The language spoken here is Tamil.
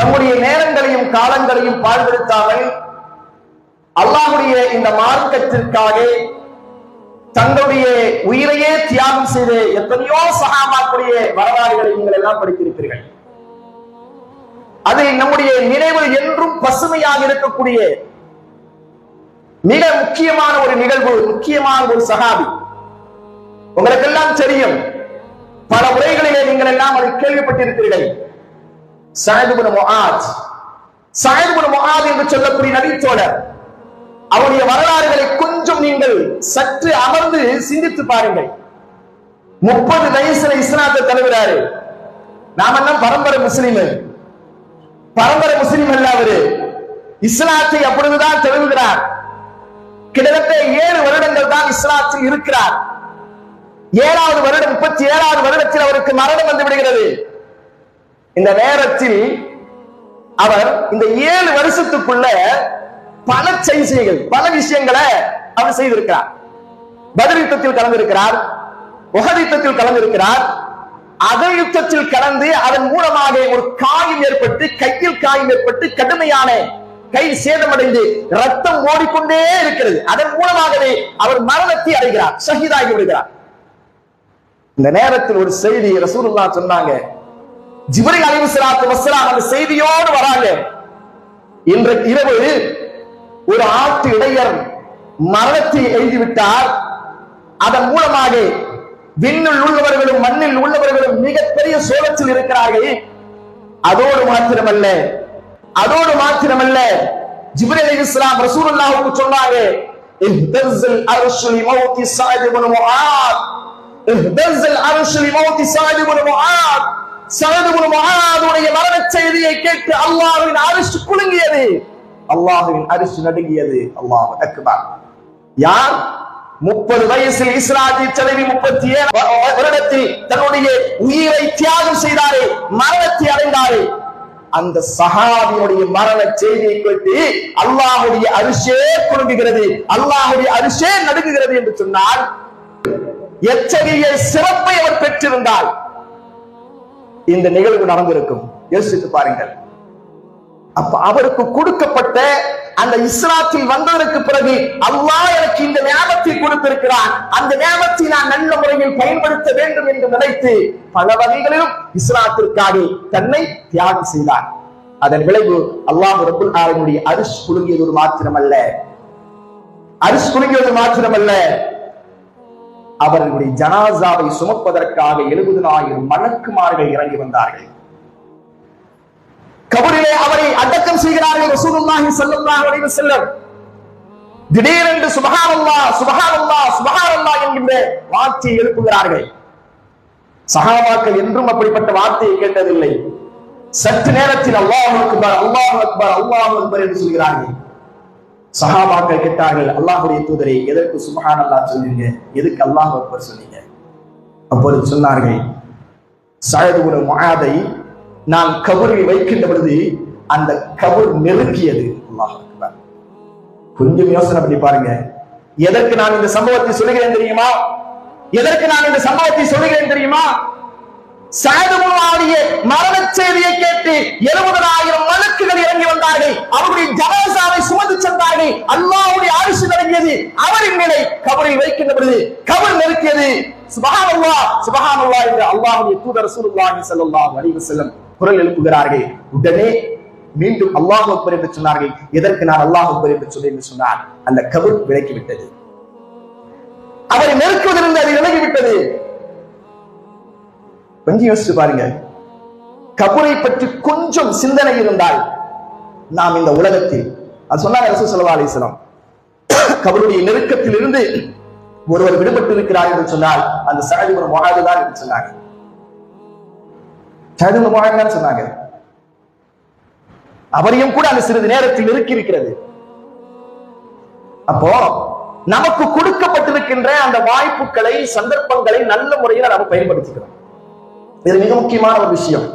தம்முடைய நேரங்களையும் காலங்களையும் பாழ்படுத்தாமல் அல்லாஹுடைய இந்த மார்க்கத்திற்காக தங்களுடைய உயிரையே தியாகம் செய்து எத்தனையோ சகாமாக்குடைய வரலாறுகளை நீங்கள் எல்லாம் படித்திருப்பீர்கள். அது நம்முடைய நினைவு என்றும் பசுமையாக இருக்கக்கூடிய மிக முக்கியமான ஒரு நிகழ்வு முக்கியமான ஒரு சகாபி உங்களுக்கெல்லாம் தெரியும் பல உரைகளிலே நீங்கள் எல்லாம் அதை கேள்விப்பட்டிருக்கிறீர்கள் சாயதுபுன முஆத். சாயதுபுன முஆத் என்று சொல்லக்கூடிய நபித்தோழர் அவருடைய வரலாறுகளை கொஞ்சம் நீங்கள் சற்று அமர்ந்து சிந்தித்து பாருங்கள். முப்பது வயசுல இஸ்லாத்தை தழுவுறாரு. நாம என்ன பரம்பரை முஸ்லீம் பரம்பரை முஸ்லீம் அல்ல அவரு. இஸ்லாத்தை அப்பொழுதுதான் தழுவுகிறார். கிட்டத்தட்ட ஏழு வருடங்கள் தான் இஸ்லாத்தில் இருக்கிறார். ஏழாவது வருடம் முப்பத்தி ஏழாவது வருடத்தில் அவருக்கு மரணம் வந்து விடுகிறது. இந்த நேரத்தில் அவர் இந்த ஏழு வருஷத்துக்குள்ள பல செய்திகள் பல விஷயங்களை அவர் செய்திருக்கிறார். பதில் யுத்தத்தில் கலந்திருக்கிறார் உகது யுத்தத்தில் கலந்திருக்கிறார். அதர் யுத்தத்தில் கலந்து அதன் மூலமாக ஒரு காயம் ஏற்பட்டு கையில் காயம் ஏற்பட்டு கடுமையான கை சேதமடைந்து ரத்தம் ஓடிக்கொண்டே இருக்கிறது. அதன் மூலமாகவே அவர் மரணத்தை அடைகிறார் ஷஹீதாகி விடுகிறார். இந்த நேரத்தில் ஒரு செய்தி ரசூலுல்லா சொன்னாங்க ஜிப்ரி அலைஹி சலாத்து வசலாம் அந்த செய்தியோடு வராங்க. இன்றைக்கு இரவு ஒரு ஆட்டு இடையர் மரணத்தை எழுதிவிட்டார். அதன் மூலமாக விண்ணில் உள்ளவர்களும் மண்ணில் உள்ளவர்களும் மிகப்பெரிய சோழத்தில் இருக்கிறார்கள். அதோடு மாத்திரமல்ல அதோடு மாத்திரமல்ல ஜிப்ரி அலி இஸ்லாம் ரசூலுல்லாஹுக்கு சொன்னாங்க இஹ்தஸல் அர்ஷுல் மௌத்தி ஸஅத் இப்னு முஆத் இஹ்தஸல் அர்ஷுல் மௌத்தி ஸஅத் இப்னு முஆத். ஸஅத் இப்னு முஆதுடைய மரண செய்தியை கேட்டு அல்லாஹ்வின் அரிசு குலுங்கியது. அல்லாஹ்வின் அரிசு நடுங்கியது. அல்லாஹ் அக்பர். யார்? முப்பது வயசில் இஸ்ராஜி தலைவி முப்பத்தி ஏழு வருடத்தில் தன்னுடைய உயிரை தியாகம் செய்தாரே மரணத்தை அடைந்தாரே. அந்த சஹாபியுடைய மரண செய்தியை கேட்டு அல்லாஹுடைய அரிசே குலுங்குகிறது அல்லாஹுடைய அரிசே நடுங்குகிறது என்று சொன்னால் எத்தகைய சிறப்பை அவர் பெற்றிருந்தால் இந்த நிகழ்வு நடந்திருக்கும். யோசித்து பாருங்கள். அப்ப அவருக்கு கொடுக்கப்பட்ட அந்த இஸ்லாத்தில் வந்ததற்கு பிறகு அல்லாஹ் எனக்கு இந்த ஞாபகத்தை கொடுத்திருக்கிறான். அந்த ஞாபகத்தை நான் நல்ல முறையில் பயன்படுத்த வேண்டும் என்று நினைத்து பல வகைகளிலும் இஸ்லாத்திற்காக தன்னை தியாகம் செய்தார் அதன் விளைவு அல்லாஹ் ரபுல் ஆலமுடைய அரிசி குலுங்கியது மாத்திரமல்ல. அரிசி குலுங்கியது மாத்திரமல்ல. அவர்களுடைய ஜனாசாவை சுமப்பதற்காக எழுபதனாயிரம் மணக்குமார்கள் இறங்கி வந்தார்கள். கபரிலே அவரை அடக்கம் செய்கிறார்கள் ரசூலுல்லாஹி ஸல்லல்லாஹு அலைஹி வஸல்லம். திடீரென்று சுபஹானல்லாஹ் சுபஹானல்லாஹ் சுபஹானல்லாஹ் என்கின்ற வார்த்தையை எழுப்புகிறார்கள். சஹாபாக்கள் என்றும் அப்படிப்பட்ட வார்த்தையை கேட்டதில்லை. சற்று நேரத்தில் அல்லாஹ் அக்பர் அல்லாஹ் அக்பர் அல்லாஹ் அக்பர் என்று சொல்கிறார்கள். சஹாபாக்கள் கேட்டார்கள் அல்லாஹுடைய தூதரை எதற்கு சுபஹான் அல்லா சொன்னீங்க? எதுக்கு அல்லாஹ் அக்பர் சொன்னீங்க? அப்பொழுது சொன்னார்கள் சயதுகுல முஆதை நான் கபரில் வைக்கின்ற பொழுது அந்த கபர் நெருக்கியது அல்லாஹ் அக்பர். கொஞ்சம் யோசனை பண்ணி பாருங்க. எதற்கு நான் இந்த சம்பவத்தை சொல்லுகிறேன் தெரியுமா? எதற்கு நான் இந்த சம்பவத்தை சொல்லுகிறேன் தெரியுமா? சாதுமுடைய மரண செய்தியை கேட்டு எழுபதனாயிரம் மலக்குகள் இறங்கி வந்தார்கள். அவருடைய ஜனசாவை சுமந்து சென்றார்கள். அல்லாவுடைய அரிசி நடங்கியது அவரின் நிலை கபரில் வைக்கின்ற பொழுது கபர் நெருக்கியது. சுபஹானல்லா சுபஹானல்லா என்று அல்லாஹுடைய தூதர் ரசூலுல்லாஹி ஸல்லல்லாஹு அலைஹி வஸல்லம் குரல் எழுப்புகிறார்கள். உடனே மீண்டும் அல்லாஹ் அக்பர் என்று சொன்னார்கள். எதற்கு நான் அல்லாஹ் அக்பர் என்று சொன்னேன் என்று சொன்னார் அந்த கபர் விலக்கி விட்டது அவரை நெருக்குவதிலிருந்து அது விலகிவிட்டது. கொஞ்சம் யோசிச்சு பாருங்க. கபரை பற்றி கொஞ்சம் சிந்தனை இருந்தால் நாம் இந்த உலகத்தில் அது சொன்னாங்க ரசூல் ஸல்லல்லாஹு அலைஹி கபருடைய நெருக்கத்தில் இருந்து ஒருவர் விடுபட்டு இருக்கிறார் என்று சொன்னால் அந்த சகதிபர் முகாது தான் என்று சொன்னாங்க. சஹதிபுரம் முகாது தான் சொன்னாங்க. அவரையும் கூட அந்த சிறிது நேரத்தில் நெருக்கி இருக்கிறது. அப்போ நமக்கு கொடுக்கப்பட்டிருக்கின்ற அந்த வாய்ப்புகளை சந்தர்ப்பங்களை நல்ல முறையில் நம்ம பயன்படுத்திக்கிறோம். இது மிக முக்கியமான ஒரு விஷயம்